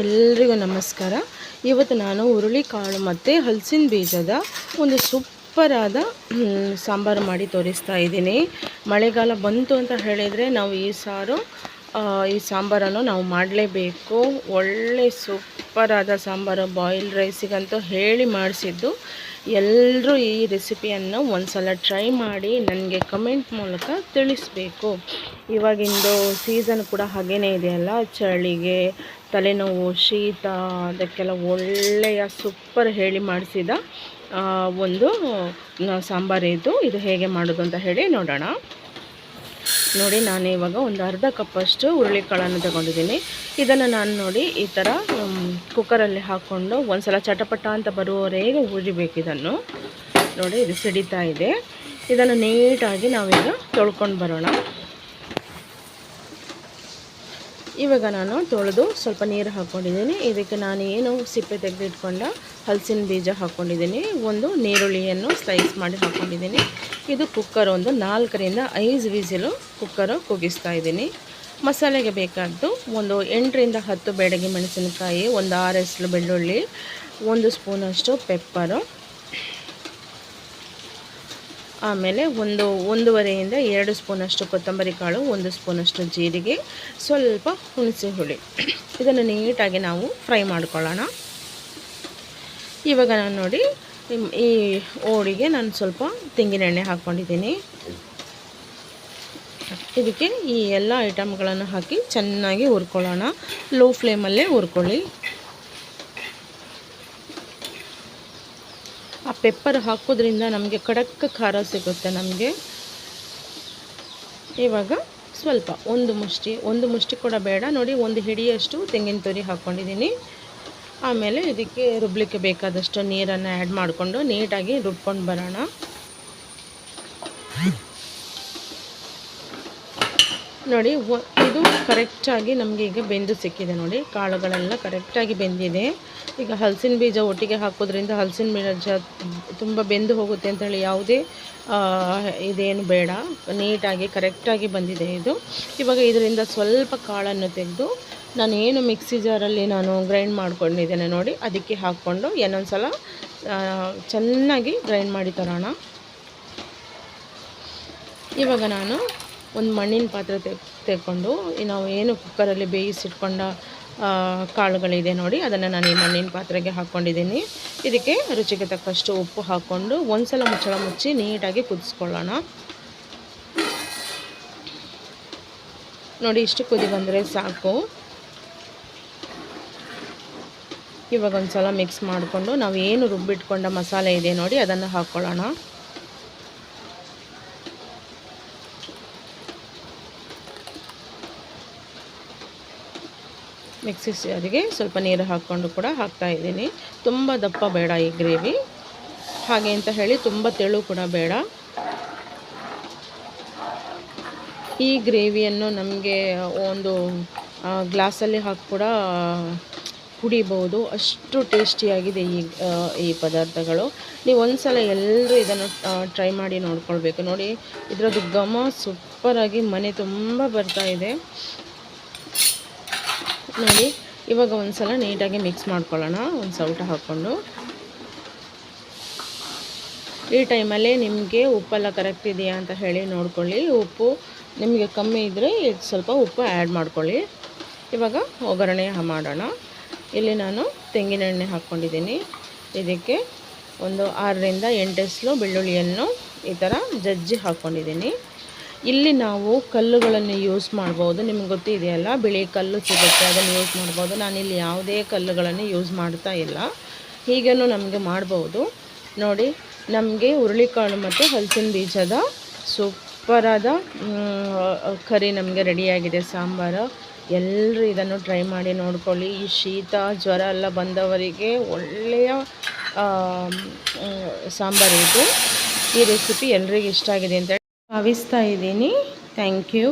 ಎಲ್ರಿಗೂ ನಮಸ್ಕಾರ. ಇವತ್ತು ನಾನು ಹುರುಳಿಕಾಳು ಮತ್ತು ಹಲಸಿನ ಬೀಜದ ಒಂದು ಸೂಪರಾದ ಸಾಂಬಾರು ಮಾಡಿ ತೋರಿಸ್ತಾ ಇದ್ದೀನಿ. ಮಳೆಗಾಲ ಬಂತು ಅಂತ ಹೇಳಿದರೆ ನಾವು ಈ ಸಾರು ಈ ಸಾಂಬಾರನ್ನು ನಾವು ಮಾಡಲೇಬೇಕು. ಒಳ್ಳೆ ಸೂಪರಾದ ಸಾಂಬಾರು ಬಾಯಿಲ್ ರೈಸಿಗಂತೂ ಹೇಳಿ ಮಾಡಿಸಿದ್ದು. ಎಲ್ಲರೂ ಈ ರೆಸಿಪಿಯನ್ನು ಒಂದ್ಸಲ ಟ್ರೈ ಮಾಡಿ ನನಗೆ ಕಮೆಂಟ್ ಮೂಲಕ ತಿಳಿಸ್ಬೇಕು. ಇವಾಗಿಂದು ಸೀಸನ್ ಕೂಡ ಹಾಗೇ ಇದೆಯಲ್ಲ, ಚಳಿಗೆ ತಲೆನೋವು, ಶೀತ, ಅದಕ್ಕೆಲ್ಲ ಒಳ್ಳೆಯ ಸೂಪರ್ ಹೇಳಿ ಮಾಡಿಸಿದ ಒಂದು ಸಾಂಬಾರು ಇದು. ಇದು ಹೇಗೆ ಮಾಡೋದು ಅಂತ ಹೇಳಿ ನೋಡೋಣ. ನೋಡಿ, ನಾನು ಇವಾಗ ಒಂದು ಅರ್ಧ ಕಪ್ಪಷ್ಟು ಹುರುಳಿಕಾಳನ್ನು ತಗೊಂಡಿದ್ದೀನಿ. ಇದನ್ನು ನಾನು ನೋಡಿ ಈ ಥರ ಕುಕ್ಕರಲ್ಲಿ ಹಾಕ್ಕೊಂಡು ಒಂದು ಸಲ ಚಟಪಟ ಅಂತ ಬರುವವರೆಗೆ ಹುರಿಬೇಕು ಇದನ್ನು. ನೋಡಿ, ಇದು ಸಿಡಿತಾ ಇದೆ. ಇದನ್ನು ನೀಟಾಗಿ ನಾವೀಗ ತೊಳ್ಕೊಂಡು ಬರೋಣ. ಇವಾಗ ನಾನು ತೊಳೆದು ಸ್ವಲ್ಪ ನೀರು ಹಾಕ್ಕೊಂಡಿದ್ದೀನಿ. ಇದಕ್ಕೆ ನಾನು ಏನು ಸಿಪ್ಪೆ ತೆಗೆದಿಟ್ಕೊಂಡ ಹಲಸಿನ ಬೀಜ ಹಾಕ್ಕೊಂಡಿದ್ದೀನಿ. ಒಂದು ನೀರುಳ್ಳಿಯನ್ನು ಸ್ಲೈಸ್ ಮಾಡಿ ಹಾಕ್ಕೊಂಡಿದ್ದೀನಿ. ಇದು ಕುಕ್ಕರ್ ಒಂದು ನಾಲ್ಕರಿಂದ ಐದು ವಿಸಿಲು ಕುಕ್ಕರು ಕುಗಿಸ್ತಾ ಇದ್ದೀನಿ. ಮಸಾಲೆಗೆ ಬೇಕಾದ್ದು ಒಂದು ಎಂಟರಿಂದ ಹತ್ತು ಬೆಳಗ್ಗೆ ಮೆಣಸಿನಕಾಯಿ, ಒಂದು ಆರು ಎಸ್ಲು ಬೆಳ್ಳುಳ್ಳಿ, ಒಂದು ಸ್ಪೂನಷ್ಟು ಪೆಪ್ಪರು ಆಮೇಲೆ ಒಂದು ಒಂದೂವರೆಯಿಂದ ಎರಡು ಸ್ಪೂನಷ್ಟು ಕೊತ್ತಂಬರಿ ಕಾಳು, ಒಂದು ಸ್ಪೂನಷ್ಟು ಜೀರಿಗೆ, ಸ್ವಲ್ಪ ಹುಣಸೆ ಹುಳಿ. ಇದನ್ನು ನೀಟಾಗಿ ನಾವು ಫ್ರೈ ಮಾಡ್ಕೊಳ್ಳೋಣ. ಇವಾಗ ನಾನು ನೋಡಿ ಈ ಹೋಳಿಗೆ ನಾನು ಸ್ವಲ್ಪ ತೆಂಗಿನೆಣ್ಣೆ ಹಾಕ್ಕೊಂಡಿದ್ದೀನಿ. ಇದಕ್ಕೆ ಈ ಎಲ್ಲ ಐಟಮ್ಗಳನ್ನು ಹಾಕಿ ಚೆನ್ನಾಗಿ ಹುರ್ಕೊಳ್ಳೋಣ. ಲೋ ಫ್ಲೇಮಲ್ಲೇ ಹುರ್ಕೊಳ್ಳಿ. ಆ ಪೆಪ್ಪರ್ ಹಾಕೋದ್ರಿಂದ ನಮಗೆ ಖಡಕ್ ಖಾರ ಸಿಗುತ್ತೆ ನಮಗೆ. ಇವಾಗ ಸ್ವಲ್ಪ, ಒಂದು ಮುಷ್ಟಿ ಒಂದು ಮುಷ್ಟಿ ಕೂಡ ಬೇಡ. ನೋಡಿ, ಒಂದು ಹಿಡಿಯಷ್ಟು ತೆಂಗಿನ ತುರಿ ಹಾಕ್ಕೊಂಡಿದ್ದೀನಿ ಆಮೇಲೆ ಇದಕ್ಕೆ ರುಬ್ಲಿಕ್ಕೆ ಬೇಕಾದಷ್ಟು ನೀರನ್ನು ಆ್ಯಡ್ ಮಾಡಿಕೊಂಡು ನೀಟಾಗಿ ರುಬ್ಕೊಂಡು ಬರೋಣ. ನೋಡಿ ಇದು ಕರೆಕ್ಟಾಗಿ ನಮಗೆ ಈಗ ಬೆಂದು ಸಿಕ್ಕಿದೆ ನೋಡಿ. ಕಾಳುಗಳೆಲ್ಲ ಕರೆಕ್ಟಾಗಿ ಬೆಂದಿದೆ. ಈಗ ಹಲಸಿನ ಬೀಜ ಒಟ್ಟಿಗೆ ಹಾಕೋದ್ರಿಂದ ಹಲಸಿನ ಬೀಜ ತುಂಬ ಬೆಂದು ಹೋಗುತ್ತೆ ಅಂತೇಳಿ ಯಾವುದೇ ಇದೇನು ಬೇಡ. ನೀಟಾಗಿ ಕರೆಕ್ಟಾಗಿ ಬಂದಿದೆ ಇದು. ಇವಾಗ ಇದರಿಂದ ಸ್ವಲ್ಪ ಕಾಳನ್ನು ತೆಗೆದು ನಾನು ಏನು ಮಿಕ್ಸಿ ಜಾರಲ್ಲಿ ನಾನು ಗ್ರೈಂಡ್ ಮಾಡ್ಕೊಂಡಿದ್ದೇನೆ ನೋಡಿ. ಅದಕ್ಕೆ ಹಾಕ್ಕೊಂಡು ಏನೊಂದು ಸಲ ಚೆನ್ನಾಗಿ ಗ್ರೈಂಡ್ ಮಾಡಿ ತರೋಣ. ಇವಾಗ ನಾನು ಒಂದು ಮಣ್ಣಿನ ಪಾತ್ರೆ ತೆ, ತೆಕ್ಕೊಂಡು ನಾವು ಏನು ಕುಕ್ಕರಲ್ಲಿ ಬೇಯಿಸಿಟ್ಕೊಂಡ ಕಾಳುಗಳಿದೆ ನೋಡಿ, ಅದನ್ನು ನಾನು ಈ ಮಣ್ಣಿನ ಪಾತ್ರೆಗೆ ಹಾಕ್ಕೊಂಡಿದ್ದೀನಿ ಇದಕ್ಕೆ ರುಚಿಗೆ ತಕ್ಕಷ್ಟು ಉಪ್ಪು ಹಾಕ್ಕೊಂಡು ಒಂದು ಸಲ ಮುಚ್ಚಳ ಮುಚ್ಚಿ ನೀಟಾಗಿ ಕುದಿಸ್ಕೊಳ್ಳೋಣ. ನೋಡಿ, ಇಷ್ಟು ಕುದಿ ಬಂದರೆ ಸಾಕು. ಇವಾಗ ಒಂದು ಸಲ ಮಿಕ್ಸ್ ಮಾಡಿಕೊಂಡು, ನಾವು ಏನು ರುಬ್ಬಿಟ್ಕೊಂಡ ಮಸಾಲೆ ಇದೆ ನೋಡಿ, ಅದನ್ನು ಹಾಕ್ಕೊಳ್ಳೋಣ ಮಿಕ್ಸಿ ಜಾರಿಗೆ ಸ್ವಲ್ಪ ನೀರು ಹಾಕ್ಕೊಂಡು ಕೂಡ ಹಾಕ್ತಾ ಇದ್ದೀನಿ. ತುಂಬ ದಪ್ಪ ಬೇಡ ಈ ಗ್ರೇವಿ. ಹಾಗೆ ಅಂತ ಹೇಳಿ ತುಂಬ ತೆಳು ಕೂಡ ಬೇಡ. ಈ ಗ್ರೇವಿಯನ್ನು ನಮಗೆ ಒಂದು ಗ್ಲಾಸಲ್ಲಿ ಹಾಕಿ ಕೂಡ ಕುಡಿಬೋದು ಅಷ್ಟು ಟೇಸ್ಟಿಯಾಗಿದೆ ಈ ಈ ಪದಾರ್ಥಗಳು. ನೀವು ಒಂದ್ಸಲ ಎಲ್ಲರೂ ಇದನ್ನು ಟ್ರೈ ಮಾಡಿ ನೋಡ್ಕೊಳ್ಬೇಕು. ನೋಡಿ, ಇದರದ್ದು ಘಮ ಸೂಪರಾಗಿ ಮನೆ ತುಂಬ ಬರ್ತಾ ಇದೆ. ನೋಡಿ, ಇವಾಗ ಒಂದು ಸಲ ನೀಟಾಗಿ ಮಿಕ್ಸ್ ಮಾಡ್ಕೊಳ್ಳೋಣ. ಒಂದು ಸೌಟ ಹಾಕ್ಕೊಂಡು. ಈ ಟೈಮಲ್ಲೇ ನಿಮಗೆ ಉಪ್ಪೆಲ್ಲ ಕರೆಕ್ಟ್ ಇದೆಯಾ ಅಂತ ಹೇಳಿ ನೋಡ್ಕೊಳ್ಳಿ. ಉಪ್ಪು ನಿಮಗೆ ಕಮ್ಮಿ ಇದ್ದರೆ ಸ್ವಲ್ಪ ಉಪ್ಪು ಆ್ಯಡ್ ಮಾಡ್ಕೊಳ್ಳಿ. ಇವಾಗ ಒಗ್ಗರಣೆ ಮಾಡೋಣ. ಇಲ್ಲಿ ನಾನು ತೆಂಗಿನೆಣ್ಣೆ ಹಾಕ್ಕೊಂಡಿದ್ದೀನಿ. ಇದಕ್ಕೆ ಒಂದು ಆರರಿಂದ ಎಂಟು ಎಸ್ಲು ಬೆಳ್ಳುಳ್ಳಿಯನ್ನು ಈ ಥರ ಜಜ್ಜಿ ಹಾಕ್ಕೊಂಡಿದ್ದೀನಿ. ಇಲ್ಲಿ ನಾವು ಕಲ್ಲುಗಳನ್ನು ಯೂಸ್ ಮಾಡ್ಬೋದು. ನಿಮ್ಗೆ ಗೊತ್ತಿದೆಯಲ್ಲ ಬಿಳಿ ಕಲ್ಲು ಸಿಗುತ್ತೆ, ಅದನ್ನು ಯೂಸ್ ಮಾಡ್ಬೋದು. ನಾನಿಲ್ಲಿ ಯಾವುದೇ ಕಲ್ಲುಗಳನ್ನು ಯೂಸ್ ಮಾಡ್ತಾ ಇಲ್ಲ. ಹೀಗೂ ನಮಗೆ ಮಾಡ್ಬೋದು. ನೋಡಿ, ನಮಗೆ ಹುರುಳಿಕಾಳು ಮತ್ತು ಹಲಸಿನ ಬೀಜದ ಸೂಪರಾದ ಕರಿ ನಮಗೆ ರೆಡಿಯಾಗಿದೆ ಸಾಂಬಾರು. ಎಲ್ಲರೂ ಇದನ್ನು ಟ್ರೈ ಮಾಡಿ ನೋಡ್ಕೊಳ್ಳಿ. ಈ ಶೀತ, ಜ್ವರ ಎಲ್ಲ ಬಂದವರಿಗೆ ಒಳ್ಳೆಯ ಸಾಂಬಾರು ಇದು. ಈ ರೆಸಿಪಿ ಎಲ್ರಿಗೂ ಇಷ್ಟ ಆಗಿದೆ ಅಂತ ಭಾವಿಸ್ತಾ ಇದ್ದೀನಿ. Thank you